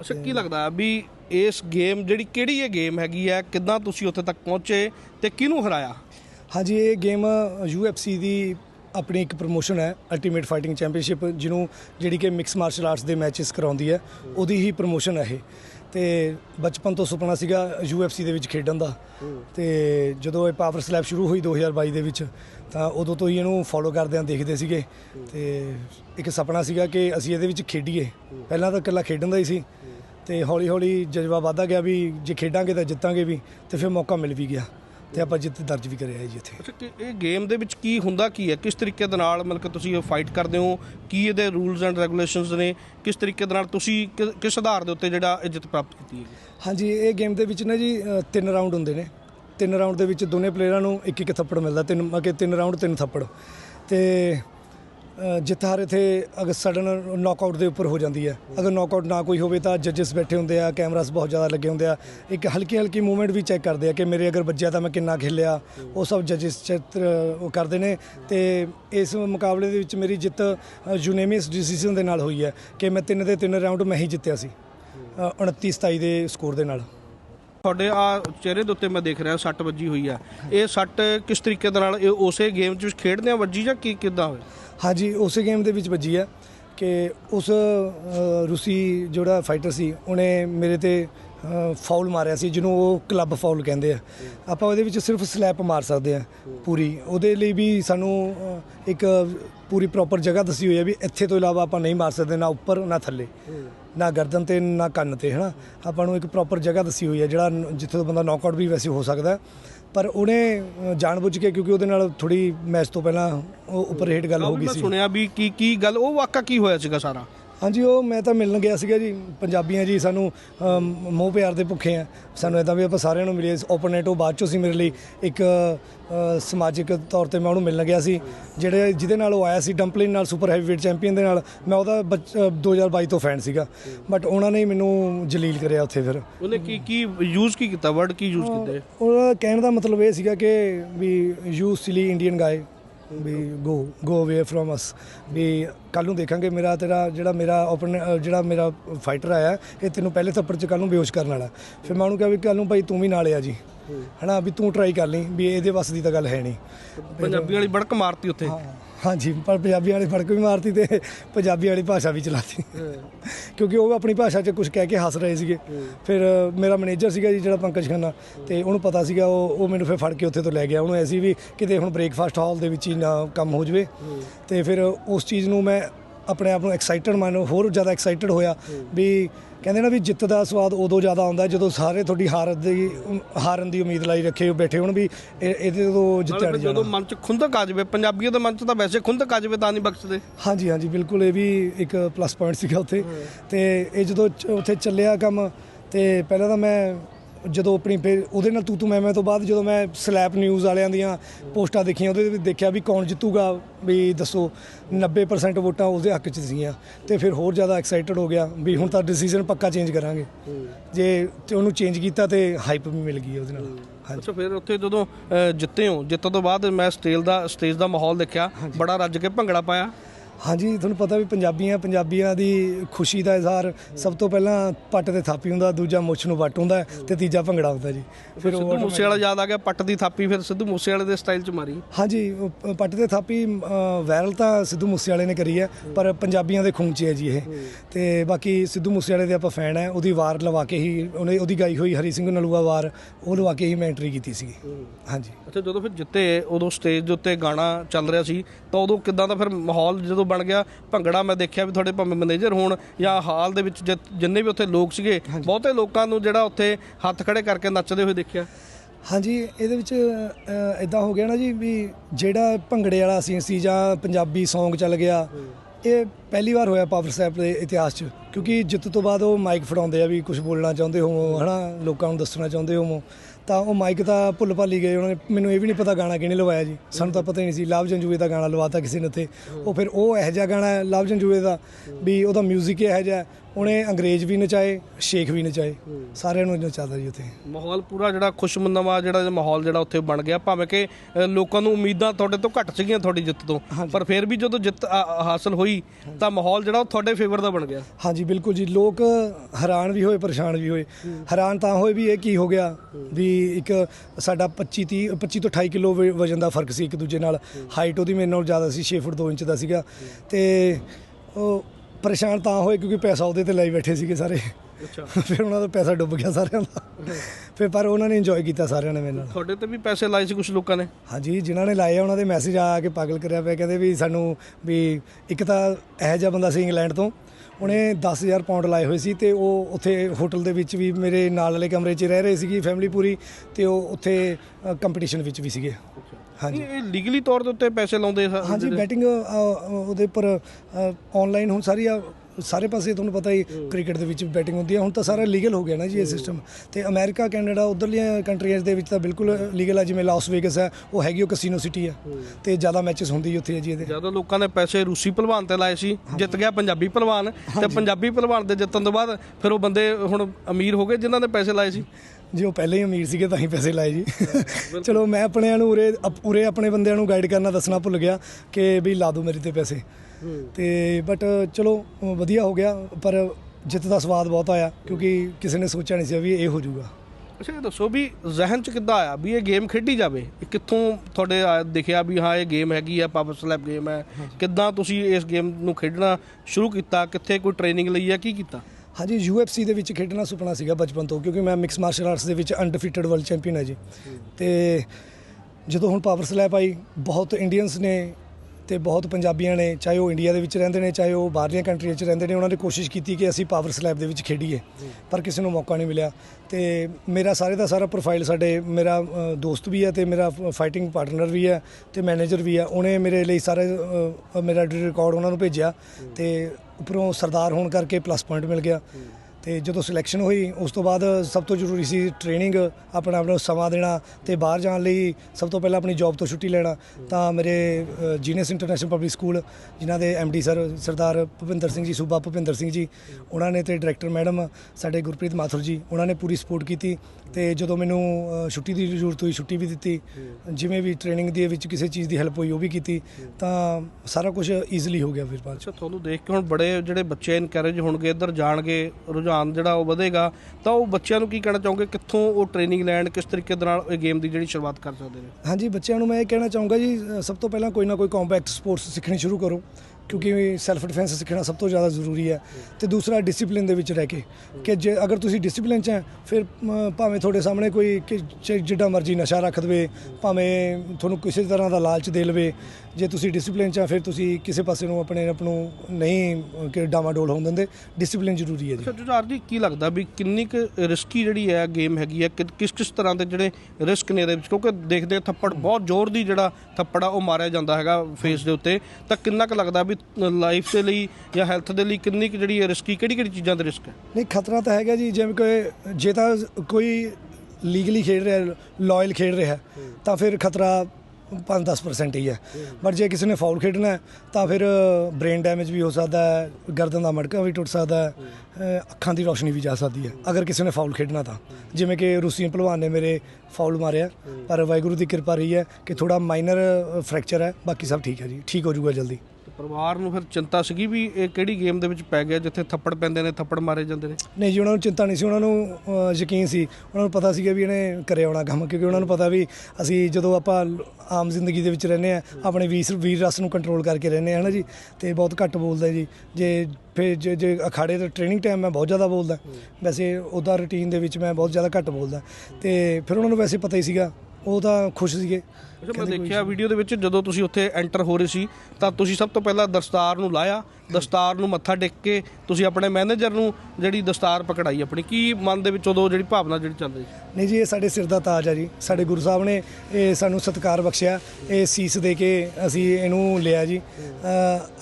ਅੱਛਾ ਕੀ ਲੱਗਦਾ ਵੀ ਇਸ ਗੇਮ ਜਿਹੜੀ ਕਿਹੜੀ ਇਹ ਗੇਮ ਹੈਗੀ ਹੈ ਕਿੱਦਾਂ ਤੁਸੀਂ ਉੱਥੇ ਤੱਕ ਪਹੁੰਚੇ ਤੇ ਕਿਹਨੂੰ ਹਰਾਇਆ? ਹਾਂਜੀ ਇਹ ਗੇਮ UFC ਦੀ ਆਪਣੀ ਇੱਕ ਪ੍ਰੋਮੋਸ਼ਨ ਹੈ ਅਲਟੀਮੇਟ ਫਾਈਟਿੰਗ ਚੈਂਪੀਅਨਸ਼ਿਪ ਜਿਹਨੂੰ ਜਿਹੜੀ ਕਿ ਮਿਕਸ ਮਾਰਸ਼ਲ ਆਰਟਸ ਦੇ ਮੈਚਸ ਕਰਾਉਂਦੀ ਹੈ ਉਹਦੀ ਹੀ ਪ੍ਰੋਮੋਸ਼ਨ ਹੈ ਇਹ। ਤੇ ਬਚਪਨ ਤੋਂ ਸੁਪਨਾ ਸੀਗਾ UFC ਦੇ ਵਿੱਚ ਖੇਡਣ ਦਾ। ਤੇ ਜਦੋਂ ਇਹ ਪਾਵਰ ਸਲੈਪ ਸ਼ੁਰੂ ਹੋਈ 2022 ਦੇ ਵਿੱਚ ਤਾਂ ਉਦੋਂ ਤੋਂ ਹੀ ਇਹਨੂੰ ਫੋਲੋ ਕਰਦੇ ਆਂ ਦੇਖਦੇ ਸੀਗੇ। ਤੇ ਇੱਕ ਸੁਪਨਾ ਸੀਗਾ ਕਿ ਅਸੀਂ ਇਹਦੇ ਵਿੱਚ ਖੇਡੀਏ। ਪਹਿਲਾਂ ਤਾਂ ਇਕੱਲਾ ਖੇਡਣ ਦਾ ਹੀ ਸੀ। ਤੇ ਹੌਲੀ ਹੌਲੀ ਜਜ਼ਬਾ ਵਧਦਾ ਗਿਆ ਵੀ ਜੇ ਖੇਡਾਂਗੇ ਤਾਂ ਜਿੱਤਾਂਗੇ ਵੀ ਤੇ ਫਿਰ ਮੌਕਾ ਮਿਲ ਵੀ ਗਿਆ। ਤੇ ਆਪਾਂ ਜਿੱਤ ਦਰਜ ਵੀ ਕਰਿਆ ਜੀ ਇੱਥੇ। ਅੱਛਾ ਕਿ ਇਹ ਗੇਮ ਦੇ ਵਿੱਚ ਕੀ ਹੁੰਦਾ ਕੀ ਹੈ? ਕਿਸ ਤਰੀਕੇ ਦੇ ਨਾਲ ਮਤਲਬ ਕਿ ਤੁਸੀਂ ਫਾਈਟ ਕਰਦੇ ਹੋ? ਕੀ ਇਹਦੇ ਰੂਲਸ ਐਂਡ ਰੈਗੂਲੇਸ਼ਨਸ ਨੇ? ਕਿਸ ਤਰੀਕੇ ਦੇ ਨਾਲ ਤੁਸੀਂ ਕਿ- ਕਿਸ ਆਧਾਰ ਦੇ ਉੱਤੇ ਜਿਹੜਾ ਇਹ ਜਿੱਤ ਪ੍ਰਾਪਤ ਕੀਤੀ ਹੈ ਹਾਂਜੀ ਇਹ ਗੇਮ ਦੇ ਵਿੱਚ ਨਾ ਜੀ ਅ, ਤਿੰਨ ਰਾਊਂਡ ਹੁੰਦੇ ਨੇ। ਤਿੰਨ ਰਾਊਂਡ ਦੇ ਵਿੱਚ ਦੋਨੇ ਪਲੇਅਰਾਂ ਨੂੰ ਇੱਕ ਇੱਕ ਥੱਪੜ ਮਿਲਦਾ। ਤਿੰਨ ਮਗੇ ਤਿੰਨ ਰਾਊਂਡ ਤਿੰਨ ਥੱਪੜ। ਤੇ ਜਿੱਤ ਹਾਰ ਇੱਥੇ ਅਗਰ ਸਡਨ ਨੌਕਆਊਟ ਦੇ ਉੱਪਰ ਹੋ ਜਾਂਦੀ ਹੈ। ਅਗਰ ਨੌਕਆਊਟ ਨਾ ਕੋਈ ਹੋਵੇ ਤਾਂ ਜੱਜਸ ਬੈਠੇ ਹੁੰਦੇ ਆ ਕੈਮਰਾਸ ਬਹੁਤ ਜ਼ਿਆਦਾ ਲੱਗੇ ਹੁੰਦੇ ਆ। ਇੱਕ ਹਲਕੀ ਹਲਕੀ ਮੂਵਮੈਂਟ ਵੀ ਚੈੱਕ ਕਰਦੇ ਆ ਕਿ ਮੇਰੇ ਅਗਰ ਵੱਜਿਆ ਤਾਂ ਮੈਂ ਕਿੰਨਾ ਖੇਲਿਆ ਉਹ ਸਭ ਜੱਜਸ ਚੈੱਕ ਉਹ ਕਰਦੇ ਨੇ ਤੇ ਇਸ ਮੁਕਾਬਲੇ ਦੇ ਵਿੱਚ ਮੇਰੀ ਜਿੱਤ ਯੂਨੇਮੀਅਸ ਡਿਸੀਜਨ ਦੇ ਨਾਲ ਹੋਈ ਹੈ ਕਿ ਮੈਂ ਤਿੰਨ ਦੇ ਤਿੰਨ ਰਾਊਂਡ ਮੈਂ ਹੀ ਜਿੱਤਿਆ ਸੀ ਅ, 29 27 ਦੇ ਸਕੋਰ ਦੇ ਨਾਲ। ਤੁਹਾਡੇ ਆ ਚਿਹਰੇ ਦੇ ਉੱਤੇ ਮੈਂ ਦੇਖ ਰਿਹਾ ਸੱਟ ਵੱਜੀ ਹੋਈ ਆ। ਇਹ ਸੱਟ ਕਿਸ ਤਰੀਕੇ ਦੇ ਨਾਲ ਇਹ ਉਸੇ ਗੇਮ 'ਚ ਖੇਡਦੇ ਆ ਵੱਜੀ ਜਾਂ ਕੀ ਕਿੱਦਾਂ ਹੋਇਆ? ਹਾਂਜੀ, ਉਸੇ ਗੇਮ ਦੇ ਵਿੱਚ ਵੱਜੀ ਹੈ ਕਿ ਉਸ ਰੂਸੀ ਜਿਹੜਾ ਫਾਈਟਰ ਸੀ, ਉਹਨੇ ਮੇਰੇ ਤੇ ਫਾਉਲ ਮਾਰਿਆ ਸੀ, ਜਿਹਨੂੰ ਉਹ ਕਲੱਬ ਫਾਉਲ ਕਹਿੰਦੇ ਆ। ਆਪਾਂ ਉਹਦੇ ਵਿੱਚ ਸਿਰਫ ਸਲੈਪ ਮਾਰ ਸਕਦੇ ਆ ਪੂਰੀ। ਉਹਦੇ ਲਈ ਵੀ ਸਾਨੂੰ ਇੱਕ ਪੂਰੀ ਪ੍ਰੋਪਰ ਜਗ੍ਹਾ ਦੱਸੀ ਹੋਈ ਹੈ ਵੀ ਇੱਥੇ ਤੋਂ ਇਲਾਵਾ ਆਪਾਂ ਨਹੀਂ ਮਾਰ ਸਕਦੇ, ਨਾ ਉੱਪਰ, ਨਾ ਥੱਲੇ। ਨਾ ਗਰਦਨ ਤੇ, ਨਾ ਕੰਨ ਤੇ, ਹਨਾ? ਆਪਾਂ ਨੂੰ ਇੱਕ ਪ੍ਰੋਪਰ ਜਗ੍ਹਾ ਦੱਸੀ ਹੋਈ ਹੈ ਜਿਹੜਾ ਜਿੱਥੇ ਤੋਂ ਬੰਦਾ ਨੌਕਆਊਟ ਵੀ ਵੈਸੇ ਹੋ ਸਕਦਾ। ਪਰ ਉਹਨੇ ਅ, ਜਾਣਬੁੱਝ ਕੇ ਕਿਉਂਕਿ ਉਹਦੇ ਨਾਲ ਥੋੜੀ ਮੈਚ ਤੋਂ ਪਹਿਲਾਂ ਉਹ ਉੱਪਰ ਹੇਠ ਗੱਲ ਹੋ ਗਈ ਸੀ। ਸੁਣਿਆ ਵੀ ਕੀ ਕੀ ਗੱਲ ਉਹ ਵਾਕਾ ਕੀ ਹੋਇਆ ਸੀਗਾ ਸਾਰਾ? ਹਾਂਜੀ ਉਹ ਮੈਂ ਤਾਂ ਮਿਲਣ ਗਿਆ ਸੀਗਾ ਜੀ ਪੰਜਾਬੀਆਂ ਜੀ ਸਾਨੂੰ ਅਮ, ਮੋਹ ਪਿਆਰ ਦੇ ਭੁੱਖੇ ਆ। ਸਾਨੂੰ ਇਦਾਂ ਵੀ ਆਪਾਂ ਸਾਰਿਆਂ ਨੂੰ ਮਿਲੀਏ ਓਪੋਨੈਂਟ ਉਹ ਬਾਅਦ ਚੋਂ ਸੀ ਮੇਰੇ ਲਈ ਇੱਕ ਅ, ਸਮਾਜਿਕ ਤੌਰ ਤੇ ਮੈਂ ਉਹਨੂੰ ਮਿਲਣ ਗਿਆ ਸੀ ਜਿਹੜੇ ਜਿਹਦੇ ਨਾਲ ਉਹ ਆਇਆ ਸੀ ਡੰਪਲਿਨ ਨਾਲ ਸੁਪਰ ਹੈਵੀਵੇਟ ਚੈਂਪੀਅਨ ਦੇ ਨਾਲ। ਮੈਂ ਉਹਦਾ ਬੱਚ- ਅ, 2022 ਤੋਂ ਫੈਨ ਸੀਗਾ। ਬਟ ਉਹਨਾਂ ਨੇ ਮੈਨੂੰ ਜਲੀਲ ਕਰਿਆ ਉੱਥੇ ਫਿਰ। ਉਹਨੇ ਕੀ ਕੀ ਯੂਜ਼ ਕੀ ਕੀਤਾ? ਵਰਡ ਕੀ ਯੂਜ਼ ਕੀਤੇ? ਉਹਦਾ ਕਹਿਣ ਦਾ ਮਤਲਬ ਇਹ ਸੀਗਾ ਕਿ ਵੀ ਯੂ ਸਿਲੀ ਇੰਡੀਅਨ ਗਾਏ ਵੀ ਗੋ ਗੋ ਅਵੇ ਫਰੋਮ ਅਸ ਵੀ ਕੱਲ ਨੂੰ ਦੇਖਾਂਗੇ ਮੇਰਾ ਤੇਰਾ ਜਿਹੜਾ ਮੇਰਾ ਓਪਨ ਜਿਹੜਾ ਮੇਰਾ ਫਾਈਟਰ ਆਇਆ ਇਹ ਤੈਨੂੰ ਪਹਿਲੇ ਥੱਪੜ ਚ ਕੱਲ ਨੂੰ ਬੇਹੋਸ਼ ਕਰਨ ਵਾਲਾ। ਫਿਰ ਮੈਂ ਉਹਨੂੰ ਕਿਹਾ ਵੀ ਕੱਲ ਨੂੰ ਭਾਈ ਤੂੰ ਵੀ ਨਾਲ ਆ ਜੀ। ਹਨਾ ਵੀ ਤੂੰ ਟਰਾਈ ਕਰ ਲਈ ਵੀ ਇਹਦੇ ਵੱਸ ਦੀ ਤਾਂ ਗੱਲ ਹੈ ਨਹੀਂ। ਪੰਜਾਬੀ ਵਾਲੀ ਬੜਕ ਮਾਰਤੀ ਉੱਥੇ। ਹਾਂਜੀ, ਪਰ ਪੰਜਾਬੀ ਵਾਲੇ ਫੜਕ ਵੀ ਮਾਰਤੀ ਤੇ ਪੰਜਾਬੀ ਵਾਲੀ ਭਾਸ਼ਾ ਵੀ ਚਲਾਤੀ। ਕਿਉਂਕਿ ਉਹ ਆਪਣੀ ਭਾਸ਼ਾ 'ਚ ਕੁਝ ਕਹਿ ਕੇ ਹੱਸ ਰਹੇ ਸੀਗੇ। ਫਿਰ ਮੇਰਾ ਮੈਨੇਜਰ ਸੀਗਾ ਜੀ ਜਿਹੜਾ ਪੰਕਜ ਖੰਨਾ, ਤੇ ਉਹਨੂੰ ਪਤਾ ਸੀਗਾ ਉਹ ਉਹ ਮੈਨੂੰ ਫਿਰ ਫੜ ਕੇ ਉੱਥੇ ਤੋਂ ਲੈ ਗਿਆ। ਉਹਨੂੰ ਐਸੀ ਵੀ ਕਿਤੇ ਹੁਣ ਬ੍ਰੇਕਫਾਸਟ ਹਾਲ ਦੇ ਵਿੱਚ ਹੀ ਨਾ ਕੰਮ ਹੋ ਜਵੇ। ਤੇ ਫਿਰ ਉਸ ਚੀਜ਼ ਨੂੰ ਮੈਂ ਆਪਣੇ ਆਪ ਨੂੰ ਐਕਸਾਈਟਡ ਮਨ ਹੋਰ ਜ਼ਿਆਦਾ ਐਕਸਾਈਟਡ ਹੋਇਆ ਵੀ ਕਹਿੰਦੇ ਨਾ ਵੀ ਜਿੱਤ ਦਾ ਸਵਾਦ ਉਦੋਂ ਜ਼ਿਆਦਾ ਆਉਂਦਾ ਜਦੋਂ ਸਾਰੇ ਤੁਹਾਡੀ ਹਾਰ ਦੀ ਹਾਰਨ ਦੀ ਉਮੀਦ ਲਾਈ ਰੱਖੇ ਹੋ ਬੈਠੇ ਹੋਣ ਵੀ ਇਹ- ਇਹਦੇ ਤੋਂ ਜਿੱਤਿਆ ਫਿਰ ਜਦੋਂ ਜਾਣਾ। ਮਨ 'ਚ ਖੁੰਦਕ ਆ ਜਾਵੇ ਪੰਜਾਬੀਆਂ ਦੇ ਮਨ 'ਚ ਤਾਂ ਵੈਸੇ ਖੁੰਦਕ ਆ ਜਾਵੇ ਤਾਂ ਨਹੀਂ ਬਖਸ਼ਦੇ। ਹਾਂਜੀ ਹਾਂਜੀ ਬਿਲਕੁਲ ਇਹ ਵੀ ਇੱਕ ਪਲੱਸ ਪੁਆਇੰਟ ਸੀਗਾ ਉੱਥੇ। ਤੇ ਇਹ ਜਦੋਂ ਉੱਥੇ ਚੱਲਿਆ ਕੰਮ ਤੇ ਪਹਿਲਾਂ ਤਾਂ ਮੈਂ ਜਦੋਂ ਆਪਣੀ ਫਿਰ ਉਹਦੇ ਨਾਲ ਤੂੰ ਤੂੰ ਮੈਂ ਮੈਂ ਤੋਂ ਬਾਅਦ ਜਦੋਂ ਮੈਂ ਸਲੈਪ ਨਿਊਜ਼ ਵਾਲਿਆਂ ਦੀਆਂ ਪੋਸਟਾਂ ਦੇਖੀਆਂ ਉਹਦੇ ਵਿੱਚ ਦੇਖਿਆ ਵੀ ਕੌਣ ਜਿੱਤੂਗਾ ਵੀ ਦੱਸੋ 90% ਵੋਟਾਂ ਉਹਦੇ ਹੱਕ 'ਚ ਸੀਗੀਆਂ। ਤੇ ਫਿਰ ਹੋਰ ਜ਼ਿਆਦਾ ਐਕਸਾਈਟਡ ਹੋ ਗਿਆ ਵੀ ਹੁਣ ਤਾਂ ਡਿਸੀਜਨ ਪੱਕਾ ਚੇਂਜ ਕਰਾਂਗੇ। ਜੇ ਤੇ ਉਹਨੂੰ ਚੇਂਜ ਕੀਤਾ ਤੇ ਹਾਈਪ ਵੀ ਮਿਲ ਗਈ ਉਹਦੇ ਨਾਲ। ਅੱਛਾ ਫਿਰ ਉੱਥੇ ਜਦੋਂ ਜਿੱਤੇ ਹੋ ਜਿੱਤਣ ਤੋਂ ਬਾਅਦ ਮੈਂ ਸਟੇਜ ਦਾ ਸਟੇਜ ਦਾ ਮਾਹੌਲ ਦੇਖਿਆ ਬੜਾ ਰੱਜ ਕੇ ਭੰਗੜਾ ਪਾਇਆ। ਹਾਂਜੀ ਤੁਹਾਨੂੰ ਪਤਾ ਵੀ ਪੰਜਾਬੀਆਂ ਪੰਜਾਬੀਆਂ ਦੀ ਖੁਸ਼ੀ ਦਾ ਇਜ਼ਹਾਰ ਸਭ ਤੋਂ ਪਹਿਲਾਂ ਪੱਟ ਤੇ ਥਾਪੀ ਹੁੰਦਾ ਦੂਜਾ ਮੁੱਛ ਨੂੰ ਵੱਟ ਹੁੰਦਾ ਤੇ ਤੀਜਾ ਭੰਗੜਾ ਹੁੰਦਾ ਜੀ। ਫਿਰ ਸਿੱਧੂ ਮੂਸੇ ਵਾਲਾ ਯਾਦ ਆ ਗਿਆ ਪੱਟ ਦੀ ਥਾਪੀ ਫਿਰ ਸਿੱਧੂ ਮੂਸੇ ਵਾਲੇ ਦੇ ਸਟਾਈਲ 'ਚ ਮਾਰੀ। ਹਾਂਜੀ ਉਹ ਪੱਟ ਤੇ ਥਾਪੀ ਵਾਇਰਲ ਤਾਂ ਸਿੱਧੂ ਮੂਸੇਵਾਲੇ ਨੇ ਕਰੀ ਹੈ ਪਰ ਪੰਜਾਬੀਆਂ ਦੇ ਖੂਨ 'ਚ ਹੈ ਜੀ ਇਹ। ਤੇ ਬਾਕੀ ਸਿੱਧੂ ਮੂਸੇਵਾਲੇ ਦੇ ਆਪਾਂ ਫੈਨ ਹੈ ਉਹਦੀ ਵਾਰ ਲਵਾ ਕੇ ਹੀ ਉਹਨੇ ਉਹਦੀ ਗਾਈ ਹੋਈ ਹਰੀ ਸਿੰਘ ਨਲੂਆ ਵਾਰ ਉਹ ਲਵਾ ਕੇ ਹੀ ਮੈਂ ਐਂਟਰੀ ਕੀਤੀ ਸੀਗੀ। ਹਾਂਜੀ। ਅੱਛਾ ਜਦੋਂ ਫਿਰ ਜਿੱਤੇ ਉਦੋਂ ਸਟੇਜ ਦੇ ਉੱਤੇ ਗਾਣਾ ਚੱਲ ਰਿਹਾ ਸੀ ਤਾਂ ਉਦੋਂ ਕਿਦਾਂ ਦਾ ਫਿਰ ਮਾਹੌਲ ਜਦੋਂ ਬਣ ਗਿਆ। ਭੰਗੜਾ ਮੈਂ ਦੇਖਿਆ ਵੀ ਤੁਹਾਡੇ ਭਾਵੇਂ ਮੈਨੇਜਰ ਹੋਣ ਜਾਂ ਹਾਲ ਦੇ ਵਿੱਚ ਜਿੰਨੇ ਵੀ ਉੱਥੇ ਲੋਕ ਸੀਗੇ ਬਹੁਤੇ ਲੋਕਾਂ ਨੂੰ ਜਿਹੜਾ ਉੱਥੇ ਹੱਥ ਖੜੇ ਕਰਕੇ ਨੱਚਦੇ ਹੋਏ ਦੇਖਿਆ। ਹਾਂਜੀ ਇਹਦੇ ਵਿੱਚ ਇਦਾਂ ਹੋ ਗਿਆ ਨਾ ਜੀ ਵੀ ਜਿਹੜਾ ਭੰਗੜੇ ਵਾਲਾ ਸੀਨ ਸੀ ਜਾਂ ਪੰਜਾਬੀ Song ਚੱਲ ਗਿਆ ਇਹ ਪਹਿਲੀ ਵਾਰ ਹੋਇਆ ਪਾਵਰ ਸਟੈਪ ਦੇ ਇਤਿਹਾਸ 'ਚ, ਕਿਉਂਕਿ ਜਿੱਤ ਤੋਂ ਬਾਅਦ ਉਹ ਮਾਈਕ ਫੜਾਉਂਦੇ ਆ ਵੀ ਕੁਝ ਬੋਲਣਾ ਚਾਹੁੰਦੇ ਹੋ ਹਨਾ, ਲੋਕਾਂ ਨੂੰ ਦੱਸਣਾ ਚਾਹੁੰਦੇ ਹੋਵੋ, ਤਾਂ ਉਹ ਮਾਈਕ ਤਾਂ ਭੁੱਲ ਭਾਲੀ ਗਏ, ਉਹਨਾਂ ਨੇ ਮੈਨੂੰ ਇਹ ਵੀ ਨਹੀਂ ਪਤਾ ਗਾਣਾ ਕਿਹਨੇ ਲਵਾਇਆ ਜੀ, ਸਾਨੂੰ ਤਾਂ ਪਤਾ ਹੀ ਨਹੀਂ ਸੀ ਲਵ ਜੰਜੂਏ ਦਾ ਗਾਣਾ ਲਵਾਤਾ ਕਿਸੇ ਨੇ ਉੱਥੇ, ਉਹ ਫਿਰ ਉਹ ਇਹੋ ਜਿਹਾ ਗਾਣਾ ਹੈ ਲਵ ਜੰਜੂਏ ਦਾ, ਵੀ ਉਹਦਾ 뮤직 ਇਹੋ ਜਿਹਾ ਉਹਨੇ ਅੰਗਰੇਜ਼ ਵੀ ਨਚਾਏ ਸ਼ੇਖ ਵੀ ਨਚਾਏ ਸਾਰਿਆਂ ਨੂੰ ਨਚਾਦਾ ਜੀ ਉੱਥੇ। ਮਾਹੌਲ ਪੂਰਾ ਜਿਹੜਾ ਖੁਸ਼ਮਨਵਾ ਜਿਹੜਾ ਮਾਹੌਲ ਜਿਹੜਾ ਉੱਥੇ ਬਣ ਗਿਆ ਭਾਵੇਂ ਕਿ ਲੋਕਾਂ ਨੂੰ ਉਮੀਦਾਂ ਤੁਹਾਡੇ ਤੋਂ ਘੱਟ ਸੀਗੀਆਂ ਤੁਹਾਡੀ ਜਿੱਤ ਤੋਂ ਪਰ ਫਿਰ ਵੀ ਜਦੋਂ ਜਿੱਤ ਹਾਸਲ ਹੋਈ ਤਾਂ ਮਾਹੌਲ ਜਿਹੜਾ ਉਹ ਤੁਹਾਡੇ ਫੇਵਰ ਦਾ ਬਣ ਗਿਆ। ਹਾਂਜੀ ਬਿਲਕੁਲ ਜੀ ਲੋਕ ਹੈਰਾਨ ਵੀ ਹੋਏ ਪਰੇਸ਼ਾਨ ਵੀ ਹੋਏ। ਹੈਰਾਨ ਤਾਂ ਹੋਏ ਵੀ ਇਹ ਕੀ ਹੋ ਗਿਆ ਵੀ ਇੱਕ ਸਾਡਾ 25 30 25 ਤੋਂ 28 ਕਿਲੋ ਵਜਨ ਦਾ ਫ਼ਰਕ ਸੀ ਇੱਕ ਦੂਜੇ ਨਾਲ। ਹਾਈਟ ਉਹਦੀ ਮੇਰੇ ਨਾਲੋਂ ਜ਼ਿਆਦਾ ਸੀ 6 ਫੁੱਟ 2 ਇੰਚ ਦਾ ਸੀਗਾ। ਤੇ ਉਹ ਪਰੇਸ਼ਾਨ ਤਾਂ ਹੋਏ ਕਿਉਂਕਿ ਪੈਸਾ ਉਹਦੇ ਤੇ ਲਾਈ ਬੈਠੇ ਸੀਗੇ ਸਾਰੇ। ਅੱਛਾ। [LAUGHS] ਫਿਰ ਉਹਨਾਂ ਦਾ ਪੈਸਾ ਡੁੱਬ ਗਿਆ ਸਾਰਿਆਂ ਦਾ। ਫਿਰ ਪਰ ਉਹਨਾਂ ਨੇ ਇੰਜੋਏ ਕੀਤਾ ਸਾਰਿਆਂ ਨੇ ਮੇਰੇ ਨਾਲ। ਤੁਹਾਡੇ ਤੇ ਵੀ ਪੈਸੇ ਲਾਏ ਸੀ ਕੁਝ ਲੋਕਾਂ ਨੇ? ਹਾਂਜੀ ਜਿਨ੍ਹਾਂ ਨੇ ਲਾਏ ਆ ਉਹਨਾਂ ਦੇ ਮੈਸੇਜ ਆ ਕੇ ਪਾਗਲ ਕਰਿਆ ਪਿਆ ਕਹਿੰਦੇ ਵੀ ਸਾਨੂੰ ਵੀ ਇੱਕ ਤਾਂ ਇਹੋ ਜਿਹਾ ਬੰਦਾ ਸੀ ਇੰਗਲੈਂਡ ਤੋਂ ਉਹਨੇ 10000 ਪਾਉਂਡ ਲਾਏ ਹੋਏ ਸੀ ਤੇ ਉਹ ਉੱਥੇ ਹੋਟਲ ਦੇ ਵਿੱਚ ਵੀ ਮੇਰੇ ਨਾਲ ਵਾਲੇ ਕਮਰੇ 'ਚ ਰਹਿ ਰਹੇ ਸੀਗੀ ਫੈਮਿਲੀ ਪੂਰੀ ਤੇ ਉਹ ਉੱਥੇ ਕੰਪੀਟੀਸ਼ਨ ਵਿੱਚ ਵੀ ਸੀਗੇ। ਹਾਂਜੀ। ਇਹ ਲੀਗਲੀ ਤੌਰ ਦੇ ਉੱਤੇ ਪੈਸੇ ਲਾਉਂਦੇ ਹਾਂਜੀ ਬੈਟਿੰਗ ਉਹਦੇ ਉੱਪਰ ਆਨਲਾਈਨ ਹੁਣ ਸਾਰੀ ਆ- ਸਾਰੇ ਪਾਸੇ ਤੁਹਾਨੂੰ ਪਤਾ ਹੀ ਕ੍ਰਿਕਟ ਦੇ ਵਿੱਚ ਬੈਟਿੰਗ ਹੁੰਦੀ ਹੈ ਹੁਣ ਤਾਂ ਸਾਰਾ ਲੀਗਲ ਹੋ ਗਿਆ ਨਾ ਜੀ ਇਹ ਸਿਸਟਮ ਤੇ ਅਮਰੀਕਾ ਕੈਨੇਡਾ ਉਧਰਲੀਆਂ ਕੰਟਰੀਆਂ ਦੇ ਵਿੱਚ ਤਾਂ ਬਿਲਕੁਲ ਲੀਗਲ ਹੈ ਜਿਵੇਂ ਲਾਸ ਵੇਗਸ ਹੈ ਉਹ ਹੈਗੀ ਉਹ ਕਸੀਨੋ ਸਿਟੀ ਹੈ ਤੇ ਜ਼ਿਆਦਾ ਮੈਚਸ ਹੁੰਦੀ ਹੀ ਉੱਥੇ ਜੀ ਇਹਦੇ। ਜਦੋਂ ਲੋਕਾਂ ਨੇ ਪੈਸੇ ਰੂਸੀ ਪਹਿਲਵਾਨ ਤੇ ਲਾਏ ਸੀ ਜਿੱਤ ਗਿਆ ਪੰਜਾਬੀ ਪਹਿਲਵਾਨ। ਤੇ ਪੰਜਾਬੀ ਪਹਿਲਵਾਨ ਦੇ ਜਿੱਤਣ ਤੋਂ ਬਾਅਦ ਫਿਰ ਉਹ ਬੰਦੇ ਹੁਣ ਅਮੀਰ ਹੋ ਗਏ ਜਿਨ੍ਹਾਂ ਨੇ ਪੈਸੇ ਲਾਏ ਸੀ। ਜੀ ਉਹ ਪਹਿਲੇ ਹੀ ਅਮੀਰ ਸੀਗੇ ਤਾਂ ਹੀ ਪੈਸੇ ਲਾਏ ਜੀ। ਚਲੋ ਮੈਂ ਆਪਣਿਆਂ ਨੂੰ ਉਰੇ ਉਰੇ ਆਪਣੇ ਬੰਦਿਆਂ ਨੂੰ ਗਾਈਡ ਕਰਨਾ ਦੱਸਣਾ ਭੁੱਲ ਗਿਆ ਕਿ ਵੀ ਲਾ ਦਿਓ ਮੇਰੇ ਤੇ ਪੈਸੇ। ਤੇ ਬਟ ਚਲੋ ਵਧੀਆ ਹੋ ਗਿਆ ਪਰ ਜਿੱਤ ਦਾ ਸਵਾਦ ਬਹੁਤ ਆਇਆ ਕਿਉਂਕਿ ਕਿਸੇ ਨੇ ਸੋਚਿਆ ਨਹੀਂ ਸੀ ਵੀ ਇਹ ਹੋ ਜਾਊਗਾ। ਅੱਛਾ ਇਹ ਦੱਸੋ ਵੀ ਜ਼ਹਿਨ ਚ ਕਿੱਦਾਂ ਆਇਆ ਵੀ ਇਹ ਗੇਮ ਖੇਡੀ ਜਾਵੇ? ਇਹ ਕਿੱਥੋਂ ਤੁਹਾਡੇ ਦਿਖਿਆ ਵੀ ਹਾਂ ਇਹ ਗੇਮ ਹੈਗੀ ਆ ਪਾਵਰ ਸਲੈਪ ਗੇਮ ਹੈ। ਕਿੱਦਾਂ ਤੁਸੀਂ ਇਸ ਗੇਮ ਨੂੰ ਖੇਡਣਾ ਸ਼ੁਰੂ ਕੀਤਾ? ਕਿੱਥੇ ਕੋਈ ਟ੍ਰੇਨਿੰਗ ਲਈ ਆ ਕੀ ਕੀਤਾ? ਹਾਂਜੀ UFC ਦੇ ਵਿੱਚ ਖੇਡਣਾ ਸੁਪਨਾ ਸੀਗਾ ਬਚਪਨ ਤੋਂ ਕਿਉਂਕਿ ਮੈਂ ਮਿਕਸ ਮਾਰਸ਼ਲ ਆਰਟਸ ਦੇ ਵਿੱਚ ਅਨਡਿਫੀਟਡ ਵਰਲਡ ਚੈਂਪੀਅਨ ਹਾਂ ਜੀ। ਤੇ ਜਦੋਂ ਹੁਣ ਪਾਵਰ ਸਲੈਪ ਆਈ ਬਹੁਤ ਇੰਡੀਅਨਸ ਨੇ ਤੇ ਬਹੁਤ ਪੰਜਾਬੀਆਂ ਨੇ ਚਾਹੇ ਉਹ ਇੰਡੀਆ ਦੇ ਵਿੱਚ ਰਹਿੰਦੇ ਨੇ ਚਾਹੇ ਉਹ ਬਾਹਰਲੀਆਂ ਕੰਟਰੀਆਂ 'ਚ ਰਹਿੰਦੇ ਨੇ ਉਹਨਾਂ ਨੇ ਕੋਸ਼ਿਸ਼ ਕੀਤੀ ਕਿ ਅਸੀਂ ਪਾਵਰ ਸਲੈਪ ਦੇ ਵਿੱਚ ਖੇਡੀਏ। ਪਰ ਕਿਸੇ ਨੂੰ ਮੌਕਾ ਨਹੀਂ ਮਿਲਿਆ। ਤੇ ਮੇਰਾ ਸਾਰੇ ਦਾ ਸਾਰਾ ਪ੍ਰੋਫਾਈਲ ਸਾਡੇ ਮੇਰਾ ਦੋਸਤ ਵੀ ਹੈ ਤੇ ਮੇਰਾ ਫਾਈਟਿੰਗ ਪਾਰਟਨਰ ਵੀ ਹੈ ਤੇ ਮੈਨੇਜਰ ਵੀ ਹੈ। ਉਹਨੇ ਮੇਰੇ ਲਈ ਸਾਰੇ ਮੇਰਾ ਰਿਕਾਰਡ ਉਹਨਾਂ ਨੂੰ ਭੇਜਿਆ ਤੇ ਉੱਪਰੋਂ ਸਰਦਾਰ ਹੋਣ ਕਰਕੇ ਪਲੱਸ ਪੁਆਇੰਟ ਮਿਲ ਗਿਆ। ਤੇ ਜਦੋਂ ਸਿਲੈਕਸ਼ਨ ਹੋਈ, ਉਸ ਤੋਂ ਬਾਅਦ ਸਭ ਤੋਂ ਜ਼ਰੂਰੀ ਸੀ ਟ੍ਰੇਨਿੰਗ ਆਪਣਾ ਆਪਣਾ ਸਮਾਂ ਦੇਣਾ ਤੇ ਬਾਹਰ ਜਾਣ ਲਈ ਸਭ ਤੋਂ ਪਹਿਲਾਂ ਆਪਣੀ ਜੌਬ ਤੋਂ ਛੁੱਟੀ ਲੈਣਾ ਤਾਂ ਮੇਰੇ ਜੀਨੀਅਸ ਇੰਟਰਨੈਸ਼ਨਲ ਪਬਲਿਕ ਸਕੂਲ ਜਿਨ੍ਹਾਂ ਦੇ ਡੀ ਸਰ ਸਰਦਾਰ ਭੁਪਿੰਦਰ ਸਿੰਘ ਜੀ, ਸੂਬਾ ਭੁਪਿੰਦਰ ਸਿੰਘ ਜੀ, ਉਹਨਾਂ ਨੇ ਤੇ ਡਾਇਰੈਕਟਰ ਮੈਡਮ ਸਾਡੇ ਗੁਰਪ੍ਰੀਤ ਮਾਥੁਰ ਜੀ, ਉਹਨਾਂ ਨੇ ਪੂਰੀ ਸਪੋਰਟ ਕੀਤੀ ਤੇ ਜਦੋਂ ਮੈਨੂੰ ਛੁੱਟੀ ਦੀ ਜ਼ਰੂਰਤ ਹੋਈ, ਛੁੱਟੀ ਵੀ ਦਿੱਤੀ, ਜਿਵੇਂ ਵੀ ਟ੍ਰੇਨਿੰਗ ਦੇ ਵਿੱਚ ਕਿਸੇ ਚੀਜ਼ ਦੀ ਹੈਲਪ ਹੋਈ, ਉਹ ਵੀ ਕੀਤੀ, ਤਾਂ ਸਾਰਾ ਕੁਝ ਈਜ਼ੀਲੀ ਹੋ ਗਿਆ ਫਿਰ ਬਾਅਦ 'ਚ। ਅੱਛਾ, ਤੁਹਾਨੂੰ ਦੇਖ ਕੇ ਹੁਣ ਬੜੇ ਜਿਹੜੇ ਬੱਚੇ ਇਨਕਰੇਜ ਹੋਣਗੇ, ਇੱਧਰ ਜਾਣਗੇ, ਰੁਝਾਨ ਜਿਹੜਾ ਉਹ ਵਧੇਗਾ, ਤਾਂ ਉਹ ਬੱਚਿਆਂ ਨੂੰ ਕੀ ਕਹਿਣਾ ਚਾਹੋਗੇ? ਕਿੱਥੋਂ ਉਹ ਟ੍ਰੇਨਿੰਗ ਲੈਣ, ਕਿਸ ਤਰੀਕੇ ਦੇ ਨਾਲ ਇਹ ਗੇਮ ਦੀ ਜਿਹੜੀ ਸ਼ੁਰੂਆਤ ਕਰ ਸਕਦੇ ਨੇ? ਹਾਂਜੀ, ਬੱਚਿਆਂ ਨੂੰ ਮੈਂ ਇਹ ਕਹਿਣਾ ਚਾਹੂੰਗਾ ਜੀ ਸਭ ਤੋਂ ਪਹਿਲਾਂ ਕੋਈ ਨਾ ਕੋਈ ਕੰਪੈਕਟ ਸਪੋਰਟਸ ਸਿੱਖਣੀ ਸ਼ੁਰੂ ਕਰੋ। ਕਿਉਂਕਿ ਸੈਲਫ ਡਿਫੈਂਸ ਸਿੱਖਣਾ ਸਭ ਤੋਂ ਜ਼ਿਆਦਾ ਜ਼ਰੂਰੀ ਹੈ ਤੇ ਦੂਸਰਾ ਡਿਸਪਲਿਨ ਦੇ ਵਿੱਚ ਰਹਿ ਕੇ ਕਿ ਜੇ ਅਗਰ ਤੁਸੀਂ ਡਿਸਪਲਿਨ 'ਚ ਹੈ ਫਿਰ ਭਾਵੇਂ ਤੁਹਾਡੇ ਸਾਹਮਣੇ ਕੋਈ ਕਿ ਜ- ਜਿੱਡਾ ਮਰਜ਼ੀ ਨਸ਼ਾ ਰੱਖ ਦੇਵੇ ਭਾਵੇਂ ਤੁਹਾਨੂੰ ਕਿਸੇ ਤਰ੍ਹਾਂ ਦਾ ਲਾਲਚ ਦੇ ਲਵੇ ਜੇ ਤੁਸੀਂ ਡਿਸਪਲਿਨ 'ਚ ਆ ਫਿਰ ਤੁਸੀਂ ਕਿਸੇ ਪਾਸੇ ਨੂੰ ਆਪਣੇ ਆਪ ਨੂੰ ਨਹੀਂ ਅ, ਕਿ ਡਾਮਾਡੋਲ ਹੋਣ ਦਿੰਦੇ। ਡਿਸਪਲਿਨ ਜ਼ਰੂਰੀ ਹੈ ਜੀ। ਅੱਛਾ ਜੀ ਕੀ ਲੱਗਦਾ ਵੀ ਕਿੰਨੀ ਕੁ ਰਿਸਕੀ ਜਿਹੜੀ ਹੈ ਗੇਮ ਹੈਗੀ ਹੈ? ਕਿ- ਕਿਸ ਕਿਸ ਤਰ੍ਹਾਂ ਦੇ ਜਿਹੜੇ ਰਿਸਕ ਨੇ ਇਹਦੇ ਵਿੱਚ? ਕਿਉਂਕਿ ਦੇਖਦੇ ਹਾਂ ਥੱਪੜ ਬਹੁਤ ਜ਼ੋਰ ਦੀ ਜਿਹੜਾ ਥੱਪੜ ਆ ਉਹ ਮਾਰਿਆ ਜਾਂਦਾ ਹੈਗਾ ਫੇਸ ਦੇ ਉੱਤੇ। ਤਾਂ ਕਿੰਨਾ ਕੁ ਲੱਗਦਾ ਵੀ ਲਾਈਫ ਦੇ ਲਈ ਜਾਂ ਹੈਲਥ ਦੇ ਲਈ ਕਿੰਨੀ ਕੁ ਜਿਹੜੀ ਰਿਸਕੀ ਕਿਹੜੀ ਕਿਹੜੀ ਚੀਜ਼ਾਂ ਦੇ ਰਿਸਕ ਹੈ? ਨਹੀਂ ਖਤਰਾ ਤਾਂ ਹੈਗਾ ਜੀ ਜਿਵੇਂ ਕਿ ਜੇ ਤਾਂ ਕੋਈ ਲੀਗਲੀ ਖੇਡ ਰਿਹਾ ਲਾਇਲ ਖੇਡ ਰਿਹਾ ਤਾਂ ਫਿਰ ਖਤਰਾ 5-10% ਹੀ ਹੈ। ਬਟ ਜੇ ਕਿਸੇ ਨੇ ਫਾਉਲ ਖੇਡਣਾ ਹੈ, ਤਾਂ ਫਿਰ ਬ੍ਰੇਨ ਡੈਮੇਜ ਵੀ ਹੋ ਸਕਦਾ ਹੈ ਗਰਦਨ ਦਾ ਮੜਕਾ ਵੀ ਟੁੱਟ ਸਕਦਾ ਹੈ ਅੱਖਾਂ ਦੀ ਰੋਸ਼ਨੀ ਵੀ ਜਾ ਸਕਦੀ ਹੈ ਅਗਰ ਕਿਸੇ ਨੇ ਫਾਉਲ ਖੇਡਣਾ ਤਾਂ। ਜਿਵੇਂ ਕਿ ਰੂਸੀ ਭਲਵਾਨ ਨੇ ਮੇਰੇ ਫਾਉਲ ਮਾਰਿਆ ਪਰ ਵਾਹਿਗੁਰੂ ਦੀ ਕਿਰਪਾ ਰਹੀ ਹੈ ਕਿ ਥੋੜਾ ਮਾਈਨਰ ਫ੍ਰੈਕਚਰ ਹੈ ਬਾਕੀ ਸਭ ਠੀਕ ਹੈ ਜੀ ਠੀਕ ਹੋ ਜਾਊਗਾ ਜਲਦੀ। ਪਰਿਵਾਰ ਨੂੰ ਫਿਰ ਚਿੰਤਾ ਸੀਗੀ ਵੀ ਇਹ ਕਿਹੜੀ ਗੇਮ ਦੇ ਵਿੱਚ ਪੈ ਗਿਆ, ਜਿੱਥੇ ਥੱਪੜ ਪੈਂਦੇ ਨੇ, ਥੱਪੜ ਮਾਰੇ ਜਾਂਦੇ ਨੇ? ਨਹੀਂ ਜੀ, ਉਹਨਾਂ ਨੂੰ ਚਿੰਤਾ ਨਹੀਂ ਸੀ, ਉਹਨਾਂ ਨੂੰ ਯਕੀਨ ਸੀ। ਉਹਨਾਂ ਨੂੰ ਪਤਾ ਸੀਗਾ ਵੀ ਇਹਨੇ ਕਰਿਆ ਹੋਣਾ ਕੰਮ, ਕਿਉਂਕਿ ਉਹਨਾਂ ਨੂੰ ਪਤਾ ਵੀ ਅਸੀਂ ਜਦੋਂ ਆਪਾਂ ਆਮ ਜ਼ਿੰਦਗੀ ਦੇ ਵਿੱਚ ਰਹਿੰਦੇ ਆ ਆਪਣੇ ਵੀਰ ਵੀਰ ਰਸ ਨੂੰ ਕੰਟਰੋਲ ਕਰਕੇ ਰਹਿੰਦੇ ਆ ਹਨਾ ਜੀ? ਤੇ ਬਹੁਤ ਘੱਟ ਬੋਲਦਾ ਜੀ। ਜੇ, ਫਿਰ ਜੇ ਜੇ ਅਖਾੜੇ ਦਾ ਟ੍ਰੇਨਿੰਗ ਟਾਈਮ ਮੈਂ ਬਹੁਤ ਜ਼ਿਆਦਾ ਬੋਲਦਾ। ਵੈਸੇ ਉਹਦਾ ਰੁਟੀਨ ਦੇ ਵਿੱਚ ਮੈਂ ਬਹੁਤ ਜ਼ਿਆਦਾ ਘੱਟ ਬੋਲਦਾ। ਤੇ ਫਿਰ ਉਹਨਾਂ ਨੂੰ ਵੈਸੇ ਪਤਾ ਹੀ ਸੀਗਾ, ਉਹ ਤਾਂ ਖੁਸ਼ ਸੀਗੇ। ਅੱਛਾ ਮੈਂ ਦੇਖਿਆ ਵੀਡੀਓ ਦੇ ਵਿੱਚ ਜਦੋਂ ਤੁਸੀਂ ਉੱਥੇ ਐਂਟਰ ਹੋ ਰਹੇ ਸੀ ਤਾਂ ਤੁਸੀਂ ਸਭ ਤੋਂ ਪਹਿਲਾਂ ਦਸਤਾਰ ਨੂੰ ਲਾਇਆ ਦਸਤਾਰ ਨੂੰ ਮੱਥਾ ਟੇਕ ਕੇ ਤੁਸੀਂ ਆਪਣੇ ਮੈਨੇਜਰ ਨੂੰ ਜਿਹੜੀ ਦਸਤਾਰ ਪਕੜਾਈ ਆਪਣੀ। ਕੀ ਮਨ ਦੇ ਵਿੱਚ ਉਦੋਂ ਜਿਹੜੀ ਭਾਵਨਾ ਜਿਹੜੀ ਚੱਲ ਰਹੀ ਨਹੀਂ ਜੀ ਇਹ ਸਾਡੇ ਸਿਰ ਦਾ ਤਾਜ ਹੈ ਜੀ। ਸਾਡੇ ਗੁਰੂ ਸਾਹਿਬ ਨੇ ਇਹ ਸਾਨੂੰ ਸਤਿਕਾਰ ਬਖਸ਼ਿਆ ਇਹ ਸੀਸ ਦੇ ਕੇ ਅਸੀਂ ਇਹਨੂੰ ਲਿਆ ਜੀ।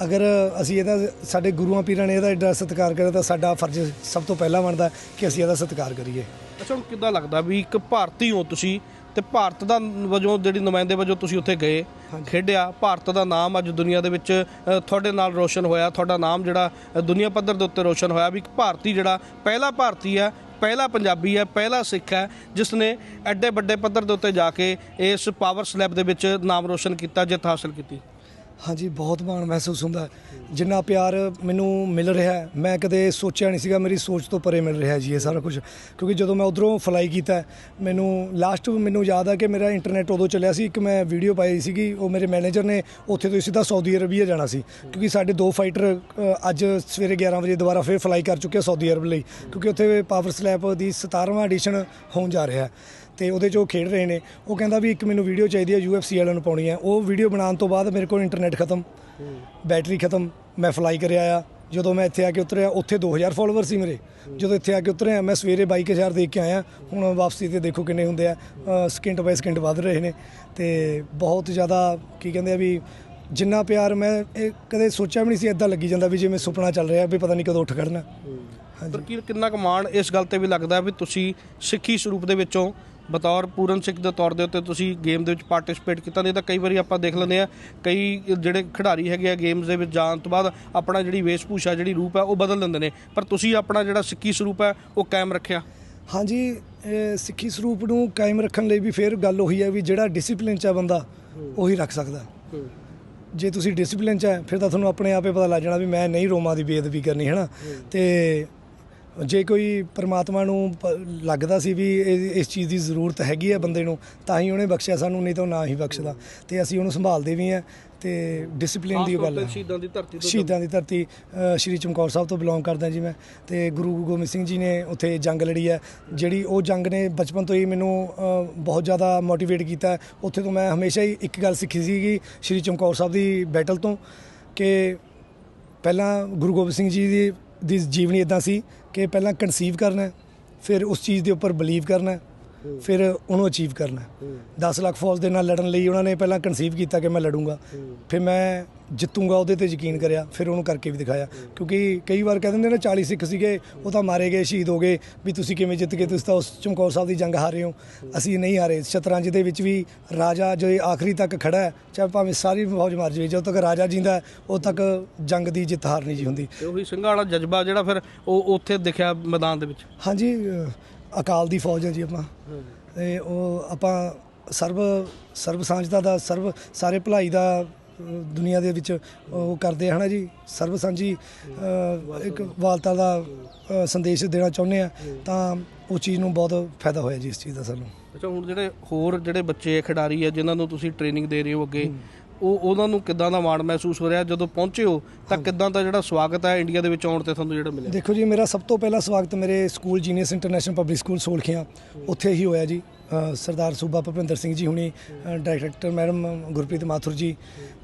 ਅਗਰ ਅਸੀਂ ਇਹਦਾ ਸਾਡੇ ਗੁਰੂਆਂ ਪੀਰਾਂ ਨੇ ਇਹਦਾ ਐਡਾ ਸਤਿਕਾਰ ਕਰਿਆ ਤਾਂ ਸਾਡਾ ਫਰਜ਼ ਸਭ ਤੋਂ ਪਹਿਲਾਂ ਬਣਦਾ ਕਿ ਅਸੀਂ ਇਹਦਾ ਸਤਿਕਾਰ ਕਰੀਏ। ਅੱਛਾ ਹੁਣ ਕਿੱਦਾਂ ਲੱਗਦਾ ਵੀ ਇੱਕ ਭਾਰਤੀ ਹੋ ਤੁਸੀਂ ਤੇ ਭਾਰਤ ਦਾ ਵਜੋਂ ਜਿਹੜੀ ਨੁਮਾਇੰਦੇ ਵਜੋਂ ਤੁਸੀਂ ਉੱਥੇ ਗਏ ਖੇਡਿਆ ਭਾਰਤ ਦਾ ਨਾਮ ਅੱਜ ਦੁਨੀਆ ਦੇ ਵਿੱਚ ਤੁਹਾਡੇ ਨਾਲ ਰੋਸ਼ਨ ਹੋਇਆ ਤੁਹਾਡਾ ਨਾਮ ਜਿਹੜਾ ਦੁਨੀਆ ਪੱਧਰ ਦੇ ਉੱਤੇ ਰੋਸ਼ਨ ਹੋਇਆ ਵੀ ਇੱਕ ਭਾਰਤੀ ਜਿਹੜਾ ਪਹਿਲਾ ਭਾਰਤੀ ਹੈ ਪਹਿਲਾ ਪੰਜਾਬੀ ਹੈ ਪਹਿਲਾ ਸਿੱਖ ਹੈ ਜਿਸ ਨੇ ਐਡੇ ਵੱਡੇ ਪੱਧਰ ਦੇ ਉੱਤੇ ਜਾ ਕੇ ਇਸ ਪਾਵਰ ਸਲੈਬ ਦੇ ਵਿੱਚ ਨਾਮ ਰੋਸ਼ਨ ਕੀਤਾ ਜਿੱਤ ਹਾਸਲ ਕੀਤੀ। ਹਾਂਜੀ, ਬਹੁਤ ਮਾਣ ਮਹਿਸੂਸ ਹੁੰਦਾ ਜਿੰਨਾ ਪਿਆਰ ਮੈਨੂੰ ਮਿਲ ਰਿਹਾ ਮੈਂ ਕਦੇ ਸੋਚਿਆ ਨਹੀਂ ਸੀਗਾ, ਮੇਰੀ ਸੋਚ ਤੋਂ ਪਰੇ ਮਿਲ ਰਿਹਾ ਜੀ ਇਹ ਸਾਰਾ ਕੁਝ ਕਿਉਂਕਿ ਜਦੋਂ ਮੈਂ ਉਧਰੋਂ ਫਲਾਈ ਕੀਤਾ ਮੈਨੂੰ ਲਾਸਟ ਮੈਨੂੰ ਯਾਦ ਆ ਕਿ ਮੇਰਾ ਇੰਟਰਨੈਟ ਉਦੋਂ ਚੱਲਿਆ ਸੀ, ਇੱਕ ਮੈਂ ਵੀਡੀਓ ਪਾਈ ਸੀਗੀ, ਉਹ ਮੇਰੇ ਮੈਨੇਜਰ ਨੇ ਉੱਥੇ ਤੋਂ ਸਿੱਧਾ ਸਾਊਦੀ ਅਰਬੀਆ ਜਾਣਾ ਸੀ। ਕਿਉਂਕਿ ਸਾਡੇ ਦੋ ਫਾਈਟਰ ਅੱਜ ਸਵੇਰੇ 11 ਵਜੇ ਦੁਬਾਰਾ ਫਿਰ ਫਲਾਈ ਕਰ ਚੁੱਕੇ ਸਾਊਦੀ ਅਰਬ ਲਈ। ਕਿਉਂਕਿ ਉੱਥੇ ਪਾਵਰ ਸਲੈਪ ਦੀ 17ਵਾਂ ਐਡੀਸ਼ਨ ਹੋਣ ਜਾ ਰਿਹਾ ਤੇ ਉਹਦੇ 'ਚ ਉਹ ਖੇਡ ਰਹੇ ਨੇ, ਉਹ ਕਹਿੰਦਾ ਵੀ ਇੱਕ ਮੈਨੂੰ ਵੀਡੀਓ ਚਾਹੀਦੀ ਹੈ UFC ਵਾਲਿਆਂ ਨੂੰ ਪਾਉਣੀ ਹੈ। ਉਹ ਵੀਡੀਓ ਬਣਾਉਣ ਤੋਂ ਬਾਅਦ ਮੇਰੇ ਕੋਲ ਇੰਟਰਨੈਟ ਖਤਮ ਬੈਟਰੀ ਖਤਮ, ਮੈਂ ਫਲਾਈ ਕਰਿਆ ਆ। ਜਦੋਂ ਮੈਂ ਇੱਥੇ ਆ ਕੇ ਉਤਰਿਆ, ਉੱਥੇ 2000 ਫਾਲੋਅਰ ਸੀ ਮੇਰੇ। ਜਦੋਂ ਇੱਥੇ ਆ ਕੇ ਉਤਰਿਆ, ਮੈਂ ਸਵੇਰੇ 22000 ਦੇਖ ਕੇ ਆਇਆ। ਹੁਣ ਵਾਪਸੀ ਤੇ ਦੇਖੋ ਕਿੰਨੇ ਹੁੰਦੇ ਆ। ਸਕਿੰਟ ਬਾਈ ਸਕਿੰਟ ਵੱਧ ਰਹੇ ਨੇ। ਤੇ ਬਹੁਤ ਜ਼ਿਆਦਾ ਕੀ ਕਹਿੰਦੇ ਆ ਵੀ ਜਿੰਨਾ ਪਿਆਰ ਮੈਂ ਇਹ ਕਦੇ ਸੋਚਿਆ ਵੀ ਨਹੀਂ ਸੀ ਇਦਾਂ ਲੱਗੀ ਜਾਂਦਾ ਵੀ ਜਿਵੇਂ ਸੁਪਨਾ ਚੱਲ ਰਿਹਾ ਵੀ ਪਤਾ ਨਹੀਂ ਕਦੋਂ ਉੱਠ ਖੜਨਾ। ਪਰ ਕਿੰਨਾ ਕੁ ਮਾਣ ਇਸ ਗੱਲ ਤੇ ਵੀ ਲੱਗਦਾ ਵੀ ਤੁਸੀਂ ਸਿੱਖੀ ਸਰੂਪ ਦੇ ਵਿੱਚੋਂ ਬਤੌਰ ਪੂਰਨ ਸਿੱਖ ਦੇ ਤੌਰ ਦੇ ਉੱਤੇ ਤੁਸੀਂ ਗੇਮ ਦੇ ਵਿੱਚ ਪਾਰਟਿਸਿਪੇਟ ਕੀਤਾ ਨਹੀਂ ਤਾਂ ਕਈ ਵਾਰੀ ਆਪਾਂ ਦੇਖ ਲੈਂਦੇ ਆ ਕਈ ਜਿਹੜੇ ਖਿਡਾਰੀ ਹੈਗੇ ਆ ਗੇਮਸ ਦੇ ਵਿੱਚ ਜਾਣ ਤੋਂ ਬਾਅਦ ਆਪਣਾ ਜਿਹੜੀ ਵੇਸ਼ਭੂਸ਼ਾ, ਜਿਹੜੀ ਰੂਪ ਹੈ, ਉਹ ਬਦਲ ਲੈਂਦੇ ਨੇ। ਪਰ ਤੁਸੀਂ ਆਪਣਾ ਜਿਹੜਾ ਸਿੱਖੀ ਸਰੂਪ ਹੈ, ਉਹ ਕਾਇਮ ਰੱਖਿਆ? ਹਾਂਜੀ ਸਿੱਖੀ ਸਰੂਪ ਨੂੰ ਕਾਇਮ ਰੱਖਣ ਲਈ ਵੀ ਫਿਰ ਗੱਲ ਉਹੀ ਹੈ ਵੀ ਜਿਹੜਾ ਡਿਸਪਲਿਨ 'ਚ ਹੈ ਬੰਦਾ, ਉਹੀ ਰੱਖ ਸਕਦਾ। ਜੇ ਤੁਸੀਂ ਡਿਸਪਲਿਨ 'ਚ ਹੈ, ਫਿਰ ਤਾਂ ਤੁਹਾਨੂੰ ਆਪਣੇ ਆਪੇ ਪਤਾ ਲੱਗ ਜਾਣਾ ਵੀ ਮੈਂ ਨਹੀਂ ਰੋਮਾਂ ਦੀ ਬੇਅਦਬੀ ਕਰਨੀ ਹੈ ਨਾ ਤੇ ਜੇ ਕੋਈ ਪ੍ਰਮਾਤਮਾ ਨੂੰ ਪ- ਲੱਗਦਾ ਸੀ ਵੀ ਇਹ- ਇਸ ਚੀਜ਼ ਦੀ ਜ਼ਰੂਰਤ ਹੈਗੀ ਹੈ ਬੰਦੇ ਨੂੰ ਤਾਂ ਹੀ ਉਹਨੇ ਬਖਸ਼ਿਆ ਸਾਨੂੰ ਨਹੀਂ ਤਾਂ ਉਹ ਨਾ ਹੀ ਬਖਸ਼ਦਾ। ਤੇ ਅਸੀਂ ਉਹਨੂੰ ਸੰਭਾਲਦੇ ਵੀ ਹਾਂ ਤੇ ਡਿਸਪਲਿਨ ਦੀ ਉਹ ਗੱਲ ਹੈ। ਸ਼ਹੀਦਾਂ ਦੀ ਧਰਤੀ ਤੋਂ ਸ਼ਹੀਦਾਂ ਦੀ ਧਰਤੀ ਅ, ਸ਼੍ਰੀ ਚਮਕੌਰ ਸਾਹਿਬ ਤੋਂ ਬਿਲੋਂਗ ਕਰਦਾ ਜੀ ਮੈਂ। ਤੇ ਗੁਰੂ ਗੋਬਿੰਦ ਸਿੰਘ ਜੀ ਨੇ ਉੱਥੇ ਜੰਗ ਲੜੀ ਹੈ। ਜਿਹੜੀ ਉਹ ਜੰਗ ਨੇ ਬਚਪਨ ਤੋਂ ਹੀ ਮੈਨੂੰ ਅ, ਬਹੁਤ ਜ਼ਿਆਦਾ ਮੋਟੀਵੇਟ ਕੀਤਾ ਹੈ। ਉੱਥੇ ਤੋਂ ਮੈਂ ਹਮੇਸ਼ਾ ਹੀ ਇੱਕ ਗੱਲ ਸਿੱਖੀ ਸੀ ਕਿ ਸ਼੍ਰੀ ਚਮਕੌਰ ਸਾਹਿਬ ਦੀ ਬੈਟਲ ਤੋਂ ਕਿ ਪਹਿਲਾਂ ਗੁਰੂ ਗੋਬਿੰਦ ਸਿੰਘ ਜੀ ਦੀ ਦੀ ਜੀਵਨੀ ਇਦਾਂ ਸੀ ਕਿ ਪਹਿਲਾਂ ਕਨਸੀਵ ਕਰਨਾ ਫਿਰ ਉਸ ਚੀਜ਼ ਦੇ ਉੱਪਰ ਬਲੀਵ ਕਰਨਾ ਫਿਰ ਉਹਨੂੰ ਅਚੀਵ ਕਰਨਾ ਹੈ। 10 ਲੱਖ ਫੌਜ ਦੇ ਨਾਲ ਲੜਨ ਲਈ ਉਹਨਾਂ ਨੇ ਪਹਿਲਾਂ ਕਨਸੀਵ ਕੀਤਾ ਕਿ ਮੈਂ ਲੜੂੰਗਾ। ਫਿਰ ਮੈਂ ਜਿੱਤੂੰਗਾ ਉਹਦੇ ਤੇ ਯਕੀਨ ਕਰਿਆ ਫਿਰ ਉਹਨੂੰ ਕਰਕੇ ਵੀ ਦਿਖਾਇਆ। ਕਿਉਂਕਿ ਕਈ ਵਾਰ ਕਹਿ ਦਿੰਦੇ ਨੇ 40 ਸਿੱਖ ਸੀਗੇ ਉਹ ਤਾਂ ਮਾਰੇ ਗਏ ਸ਼ਹੀਦ ਹੋ ਗਏ ਵੀ ਤੁਸੀਂ ਕਿਵੇਂ ਜਿੱਤ ਗਏ ਤੁਸੀਂ ਤਾਂ ਉਸ ਚਮਕੌਰ ਸਾਹਿਬ ਦੀ ਜੰਗ ਹਾਰੇ ਹੋ। ਅਸੀਂ ਨਹੀਂ ਹਾਰੇ। ਸ਼ਤਰੰਜ ਦੇ ਵਿੱਚ ਵੀ ਰਾਜਾ ਜੋ ਇਹ ਆਖਰੀ ਤੱਕ ਖੜਾ ਹੈ ਚਾਹੇ ਭਾਵੇਂ ਸਾਰੀ ਫੌਜ ਮਰ ਜਾਵੇ ਜਦੋਂ ਤੱਕ ਰਾਜਾ ਜਿੰਦਾ ਹੈ, ਉਦੋਂ ਤੱਕ ਜੰਗ ਦੀ ਜਿੱਤ ਹਾਰ ਨਹੀਂ ਜੀ ਹੁੰਦੀ। ਤੇ ਉਹੀ ਸਿੰਘਾਂ ਵਾਲਾ ਜਜ਼ਬਾ ਜਿਹੜਾ ਫਿਰ ਉਹ ਉੱਥੇ ਦਿਖਿਆ ਮੈਦਾਨ ਦੇ ਵਿੱਚ। ਹਾਂਜੀ ਅਕਾਲ ਦੀ ਫੌਜ ਹੈ ਜੀ ਆਪਾਂ। ਤੇ ਉਹ ਆਪਾਂ ਸਰਬ ਸਰਬ ਸਾਂਝਤਾ ਦਾ ਸਰਬ ਸਾਰੇ ਭਲਾਈ ਦਾ ਅ, ਦੁਨੀਆ ਦੇ ਵਿੱਚ ਉਹ ਕਰਦੇ ਆ ਹਨਾ ਜੀ? ਸਰਬ ਸਾਂਝੀ ਇੱਕ ਵਾਲਤਾ ਦਾ ਸੰਦੇਸ਼ ਦੇਣਾ ਚਾਹੁੰਦੇ ਆ ਤਾਂ ਉਹ ਚੀਜ਼ ਨੂੰ ਬਹੁਤ ਫਾਇਦਾ ਹੋਇਆ ਜੀ ਇਸ ਚੀਜ਼ ਦਾ ਸਾਨੂੰ। ਅੱਛਾ ਹੁਣ ਜਿਹੜੇ ਹੋਰ ਜਿਹੜੇ ਬੱਚੇ ਖਿਡਾਰੀ ਆ ਜਿਨ੍ਹਾਂ ਨੂੰ ਤੁਸੀਂ ਟ੍ਰੇਨਿੰਗ ਦੇ ਰਹੇ ਹੋ ਅੱਗੇ ਉਹ ਉਹਨਾਂ ਨੂੰ ਕਿੱਦਾਂ ਦਾ ਮਾਣ ਮਹਿਸੂਸ ਹੋ ਰਿਹਾ? ਜਦੋਂ ਪਹੁੰਚੇ ਹੋ ਤਾਂ ਕਿੱਦਾਂ ਦਾ ਜਿਹੜਾ ਸਵਾਗਤ ਹੈ ਇੰਡੀਆ ਦੇ ਵਿੱਚ ਆਉਣ ਤੇ ਤੁਹਾਨੂੰ ਜਿਹੜਾ ਮਿਲਿਆ? ਦੇਖੋ ਜੀ ਮੇਰਾ ਸਭ ਤੋਂ ਪਹਿਲਾ ਸਵਾਗਤ ਮੇਰੇ school genius international public school Solkhian ਉੱਥੇ ਹੀ ਹੋਇਆ ਜੀ। ਸਰਦਾਰ ਸੂਬਾ ਭੁਪਿੰਦਰ ਸਿੰਘ ਜੀ ਹੁਣੀ ਡਾਇਰੈਕਟਰ ਮੈਡਮ ਗੁਰਪ੍ਰੀਤ ਮਾਥੁਰ ਜੀ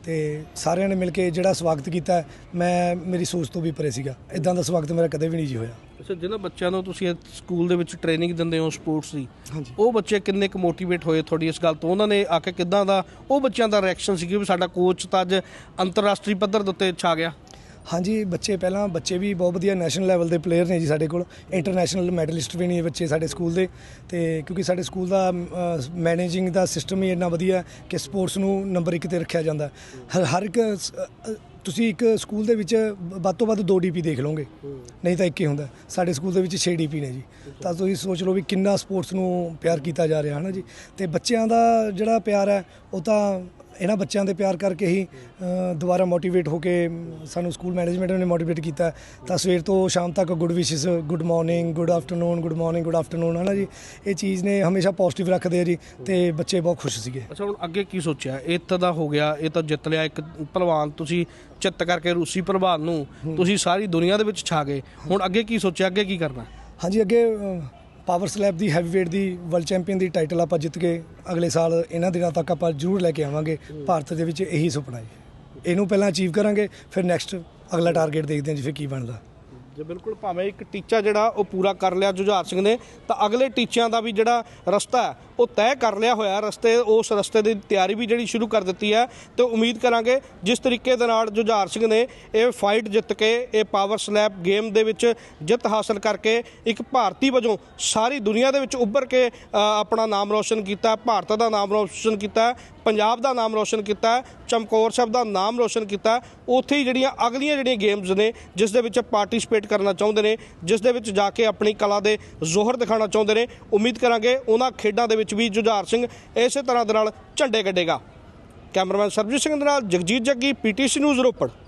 ਤੇ ਸਾਰਿਆਂ ਨੇ ਮਿਲ ਕੇ ਜਿਹੜਾ ਸਵਾਗਤ ਕੀਤਾ ਮੈਂ ਮੇਰੀ ਸੋਚ ਤੋਂ ਵੀ ਪਰੇ ਸੀਗਾ। ਇਦਾਂ ਦਾ ਸਵਾਗਤ ਮੇਰਾ ਕਦੇ ਵੀ ਨਹੀਂ ਜੀ ਹੋਇਆ। ਅੱਛਾ ਜਿਹਨਾਂ ਬੱਚਿਆਂ ਨੂੰ ਤੁਸੀਂ ਸਕੂਲ ਦੇ ਵਿੱਚ ਟ੍ਰੇਨਿੰਗ ਦਿੰਦੇ ਹੋ ਸਪੋਰਟਸ ਦੀ ਉਹ ਬੱਚੇ ਕਿੰਨੇ ਕੁ ਮੋਟੀਵੇਟ ਹੋਏ ਤੁਹਾਡੀ ਇਸ ਗੱਲ ਤੋਂ? ਉਹਨਾਂ ਨੇ ਆ ਕੇ ਕਿੱਦਾਂ ਦਾ ਉਹ ਬੱਚਿਆਂ ਦਾ ਰਿਐਕਸ਼ਨ ਸੀ ਕਿ ਸਾਡਾ ਕੋਚ ਤਾਂ ਅੱਜ ਅੰਤਰਰਾਸ਼ਟਰੀ ਪੱਧਰ ਦੇ ਉੱਤੇ ਛਾ ਗਿਆ? ਹਾਂਜੀ, ਬੱਚੇ ਪਹਿਲਾਂ, ਬੱਚੇ ਵੀ ਬਹੁਤ ਵਧੀਆ ਨੈਸ਼ਨਲ ਲੈਵਲ ਦੇ ਪਲੇਅਰ ਨੇ ਜੀ ਸਾਡੇ ਕੋਲ। ਇੰਟਰਨੈਸ਼ਨਲ ਮੈਡਲਿਸਟ ਵੀ ਨੇ ਬੱਚੇ ਸਾਡੇ ਸਕੂਲ ਦੇ। ਤੇ ਕਿਉਂਕਿ ਸਾਡੇ ਸਕੂਲ ਦਾ ਮੈਨੇਜਿੰਗ ਦਾ ਸਿਸਟਮ ਹੀ ਇੰਨਾ ਵਧੀਆ ਕਿ ਸਪੋਰਟਸ ਨੂੰ ਨੰਬਰ 1 ਤੇ ਰੱਖਿਆ ਜਾਂਦਾ ਹਰ ਹਰ ਇੱਕ ਤੁਸੀਂ ਇੱਕ ਸਕੂਲ ਦੇ ਵਿੱਚ ਵੱਧ ਤੋਂ ਵੱਧ 2 ਡੀਪੀ ਦੇਖ ਲਓਗੇ। ਨਹੀਂ ਤਾਂ ਇੱਕ ਹੀ ਹੁੰਦਾ। ਸਾਡੇ ਸਕੂਲ ਦੇ ਵਿੱਚ 6 ਡੀਪੀ ਨੇ ਜੀ। ਤਾਂ ਤੁਸੀਂ ਸੋਚ ਲਓ ਵੀ ਕਿੰਨਾ ਸਪੋਰਟਸ ਨੂੰ ਪਿਆਰ ਕੀਤਾ ਜਾ ਰਿਹਾ ਹੈ ਨਾ ਜੀ? ਤੇ ਬੱਚਿਆਂ ਦਾ ਜਿਹੜਾ ਪਿਆਰ ਹੈ, ਉਹ ਤਾਂ ਇਹਨਾਂ ਬੱਚਿਆਂ ਦੇ ਪਿਆਰ ਕਰਕੇ ਹੀ ਦੁਬਾਰਾ ਮੋਟੀਵੇਟ ਹੋ ਕੇ ਸਾਨੂੰ ਸਕੂਲ ਮੈਨੇਜਮੈਂਟ ਨੇ ਮੋਟੀਵੇਟ ਕੀਤਾ। ਤਾਂ ਸਵੇਰ ਤੋਂ ਸ਼ਾਮ ਤੱਕ ਗੁੱਡ ਵਿਸ਼ੇਸ good morning good afternoon good morning good afternoon ਹੈ ਨਾ ਜੀ? ਇਹ ਚੀਜ਼ ਨੇ ਹਮੇਸ਼ਾ ਪੋਜ਼ਿਟਿਵ ਰੱਖਦੇ ਆ ਜੀ ਤੇ ਬੱਚੇ ਬਹੁਤ ਖੁਸ਼ ਸੀਗੇ। ਅੱਛਾ ਹੁਣ ਅੱਗੇ ਕੀ ਸੋਚਿਆ? ਤਾਂ ਦਾ ਹੋ ਗਿਆ ਇਹ ਤਾਂ ਜਿੱਤ ਲਿਆ ਇੱਕ ਪਹਿਲਵਾਨ ਤੁਸੀਂ ਚਿੱਤ ਕਰਕੇ ਰੂਸੀ ਪਹਿਲਵਾਨ ਨੂੰ ਤੁਸੀਂ ਸਾਰੀ ਦੁਨੀਆ ਦੇ ਵਿੱਚ ਛਾ ਗਏ। ਹੁਣ ਅੱਗੇ ਕੀ ਸੋਚਿਆ ਅੱਗੇ ਕੀ ਕਰਨਾ? ਹਾਂਜੀ ਅੱਗੇ ਪਾਵਰ ਸਲੈਬ ਦੀ ਹੈਵੀਵੇਟ ਦੀ ਵਰਲਡ ਚੈਂਪੀਅਨ ਦੀ ਟਾਈਟਲ ਆਪਾਂ ਜਿੱਤ ਕੇ ਅਗਲੇ ਸਾਲ ਇਹਨਾਂ ਦਿਨਾਂ ਤੱਕ ਆਪਾਂ ਜ਼ਰੂਰ ਲੈ ਕੇ ਆਵਾਂਗੇ। ਭਾਰਤ ਦੇ ਵਿੱਚ ਇਹੀ ਸੁਪਨਾ ਹੈ। ਇਹਨੂੰ ਪਹਿਲਾਂ ਅਚੀਵ ਕਰਾਂਗੇ, ਫਿਰ ਨੈਕਸਟ ਅਗਲਾ ਟਾਰਗੇਟ ਦੇਖਦੇ ਹਾਂ ਜੀ, ਫਿਰ ਕੀ ਬਣਦਾ। ਜੇ ਬਿਲਕੁਲ ਭਾਵੇਂ ਇੱਕ ਟੀਚਾ ਜਿਹੜਾ ਉਹ ਪੂਰਾ ਕਰ ਲਿਆ ਜੁਝਾਰ ਸਿੰਘ ਨੇ, ਤਾਂ ਅਗਲੇ ਟੀਚਿਆਂ ਦਾ ਵੀ ਜਿਹੜਾ ਰਸਤਾ ਹੈ, ਉਹ ਤੈਅ ਕਰ ਲਿਆ ਹੋਇਆ ਰਸਤੇ, ਉਸ ਰਸਤੇ ਦੀ ਤਿਆਰੀ ਵੀ ਜਿਹੜੀ ਸ਼ੁਰੂ ਕਰ ਦਿੱਤੀ ਹੈ ਤੇ ਉਮੀਦ ਕਰਾਂਗੇ ਜਿਸ ਤਰੀਕੇ ਦੇ ਨਾਲ ਜੁਝਾਰ ਸਿੰਘ ਨੇ ਇਹ ਫਾਈਟ ਜਿੱਤ ਕੇ, ਇਹ ਪਾਵਰ ਸਲੈਪ ਗੇਮ ਦੇ ਵਿੱਚ ਜਿੱਤ ਹਾਸਲ ਕਰਕੇ ਇੱਕ ਭਾਰਤੀ ਵਜੋਂ ਸਾਰੀ ਦੁਨੀਆ ਦੇ ਵਿੱਚ ਉੱਭਰ ਕੇ ਆਪਣਾ ਨਾਮ ਰੌਸ਼ਨ ਕੀਤਾ, ਭਾਰਤ ਦਾ ਨਾਮ ਰੌਸ਼ਨ ਕੀਤਾ, ਪੰਜਾਬ ਦਾ ਨਾਮ ਰੌਸ਼ਨ ਕੀਤਾ, ਚਮਕੌਰ ਸਾਹਿਬ ਦਾ ਨਾਮ ਰੌਸ਼ਨ ਕੀਤਾ, ਉੱਥੇ ਹੀ ਜਿਹੜੀਆਂ ਅਗਲੀਆਂ ਜਿਹੜੀਆਂ ਗੇਮਸ ਨੇ, ਜਿਸ ਦੇ ਵਿੱਚ ਪਾਰਟਿਸਿਪੇਟ ਕਰਨਾ ਚਾਹੁੰਦੇ ਨੇ, ਜਿਸ ਦੇ ਵਿੱਚ ਜਾ ਕੇ ਆਪਣੀ ਕਲਾ ਦੇ ਜ਼ੋਹਰ ਦਿਖਾਉਣਾ ਚਾਹੁੰਦੇ ਨੇ। ਉਮੀਦ ਕਰਾਂਗੇ ਉਹਨਾਂ ਖੇਡਾਂ ਦੇ ਵਿੱਚ ਵੀ ਜੁਝਾਰ ਸਿੰਘ ਇਸੇ ਤਰ੍ਹਾਂ ਦੇ ਨਾਲ ਝੰਡੇ ਕੱਢੇਗਾ। ਕੈਮਰਾਮੈਨ ਸਰਬਜੀਤ ਸਿੰਘ ਦੇ ਨਾਲ ਜਗਜੀਤ ਜੱਗੀ, ਪੀਟੀਸੀ ਨਿਊਜ਼ ਰੋਪੜ।